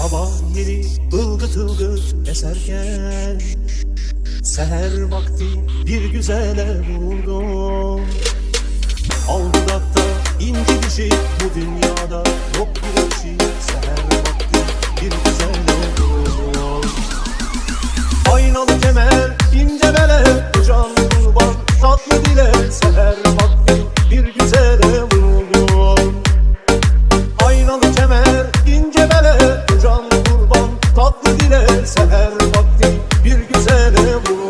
Hava yeri bılgıt ılgıt eserken Seher vakti bir güzele buldum Al dudakta inci düşü şey, bu dünyada yok bir şey Seher vakti bir güzele buldum Aynalı kemer ince bele can kurban tatlı dile. Seher vakti bir güzele de vous.